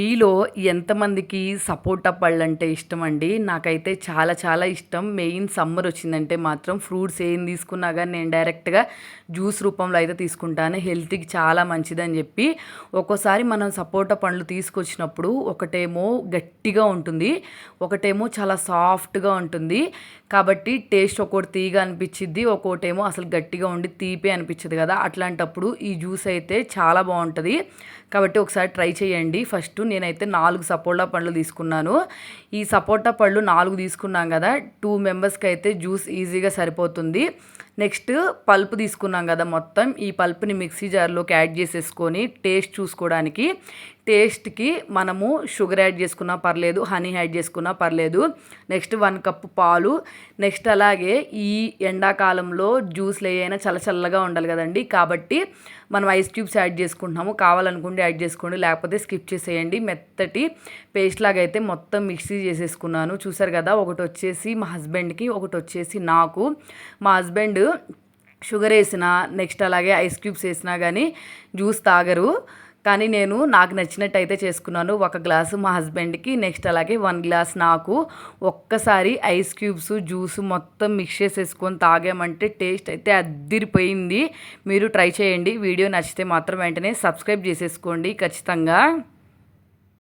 మీలో ఎంతమందికి సపోటా పళ్ళు అంటే ఇష్టం అండి నాకైతే చాలా చాలా ఇష్టం. మెయిన్ సమ్మర్ వచ్చిందంటే మాత్రం ఫ్రూట్స్ ఏం తీసుకున్నా కానీ నేను డైరెక్ట్గా జ్యూస్ రూపంలో అయితే తీసుకుంటాను. హెల్త్కి చాలా మంచిదని చెప్పి ఒక్కోసారి మనం సపోటా పండ్లు తీసుకొచ్చినప్పుడు ఒకటేమో గట్టిగా ఉంటుంది ఒకటేమో చాలా సాఫ్ట్గా ఉంటుంది. కాబట్టి టేస్ట్ ఒక్కోటి తీగ అనిపించిద్ది ఒక్కోటేమో అసలు గట్టిగా ఉండి తీపే అనిపించదు కదా. అట్లాంటప్పుడు ఈ జ్యూస్ అయితే చాలా బాగుంటుంది. కాబట్టి ఒకసారి ట్రై చేయండి. ఫస్ట్ నేనైతే నాలుగు సపోటా పండ్లు తీసుకున్నాను. ఈ సపోటా పళ్ళు నాలుగు తీసుకున్నాం కదా టూ మెంబర్స్కి అయితే జ్యూస్ ఈజీగా సరిపోతుంది. నెక్స్ట్ పల్ప్ తీసుకున్నాం కదా మొత్తం. ఈ పల్ప్ని మిక్సీ జార్లోకి యాడ్ చేసేసుకొని టేస్ట్ చూసుకోవడానికి. టేస్ట్కి మనము షుగర్ యాడ్ చేసుకున్నా పర్లేదు హనీ యాడ్ చేసుకున్నా పర్లేదు. నెక్స్ట్ వన్ కప్పు పాలు. నెక్స్ట్ అలాగే ఈ ఎండాకాలంలో జ్యూస్లు ఏవైనా చల్ల చల్లగా ఉండాలి కదండి. కాబట్టి మనం ఐస్ క్యూబ్స్ యాడ్ చేసుకుంటున్నాము. కావాలనుకుంటే యాడ్ చేసుకోండి లేకపోతే స్కిప్ చేసేయండి. మెత్తటి పేస్ట్ లాగా అయితే మొత్తం మిక్సీ చేసేసుకున్నాను. చూసారు కదా ఒకటి వచ్చేసి మా హస్బెండ్కి ఒకటి వచ్చేసి నాకు. మా హస్బెండ్ షుగర్ వేసిన నెక్స్ట్ అలాగే ఐస్ క్యూబ్స్ వేసినా కానీ జ్యూస్ తాగరు. కానీ నేను నాకు నచ్చినట్టు అయితే చేసుకున్నాను. ఒక గ్లాసు మా హస్బెండ్కి నెక్స్ట్ అలాగే వన్ గ్లాస్ నాకు. ఒక్కసారి ఐస్ క్యూబ్స్ జ్యూస్ మొత్తం మిక్స్ చేసేసుకొని తాగామంటే టేస్ట్ అయితే అద్దిరిపోయింది. మీరు ట్రై చేయండి. వీడియో నచ్చితే మాత్రం వెంటనే సబ్స్క్రైబ్ చేసేసుకోండి ఖచ్చితంగా.